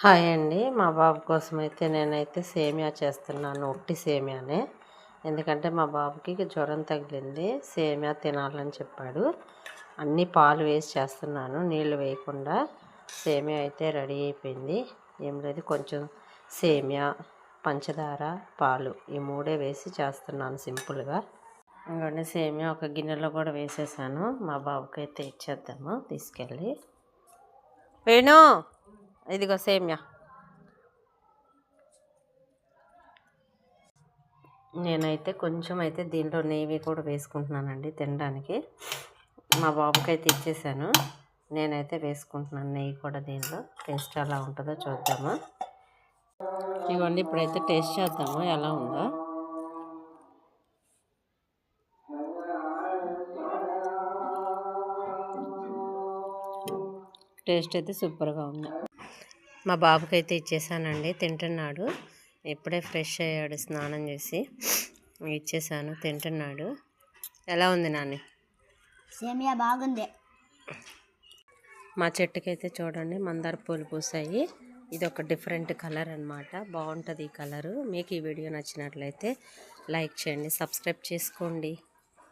Hi అండి. మా బాబు కోసం అయితే నేనైతే సేమియా చేస్తున్నాను ఒట్టి సేమియానే. ఎందుకంటే మా బాబుకి జ్వరం తగిలింది సేమియా తినాలని చెప్పాడు. అన్నీ పాలు వేసి చేస్తున్నాను నీళ్ళు వేయకుండా. సేమియా అయితే రెడీ అయిపోయింది. ఏం లేదు కొంచెం సేమియా పంచదార పాలు ఈ మూడే వేసి చేస్తున్నాను సింపుల్గా. ఇంకొన్ని సేమియా ఒక గిన్నెలో కూడా వేసేసాను. మా బాబుకి అయితే ఇచ్చేద్దాము తీసుకెళ్ళి. వేణు! ఇదిగో సేమ్యా నేనైతే కొంచెం అయితే దీంట్లో నెయ్యి కూడా వేసుకుంటున్నానండి తినడానికి. మా బాబుకి అయితే ఇచ్చేసాను. నేనైతే వేసుకుంటున్నాను నెయ్యి కూడా దీంట్లో. టేస్ట్ ఎలా ఉంటుందో చూద్దాము. ఇవ్వండి ఇప్పుడైతే టేస్ట్ చేద్దాము. ఎలా ఉందో. టేస్ట్ అయితే సూపర్గా ఉంది. మా బాబుకి అయితే ఇచ్చేసానండి తింటున్నాడు. ఇప్పుడే ఫ్రెష్ అయ్యాడు స్నానం చేసి. ఇచ్చేసాను తింటున్నాడు. ఎలా ఉంది నాని? సేమియా బాగుంది. మా చెట్టుకైతే చూడండి మందార పూలు పూసాయి. ఇది ఒక డిఫరెంట్ కలర్ అన్నమాట. బాగుంటుంది ఈ కలరు. మీకు ఈ వీడియో నచ్చినట్లయితే లైక్ చేయండి సబ్స్క్రైబ్ చేసుకోండి.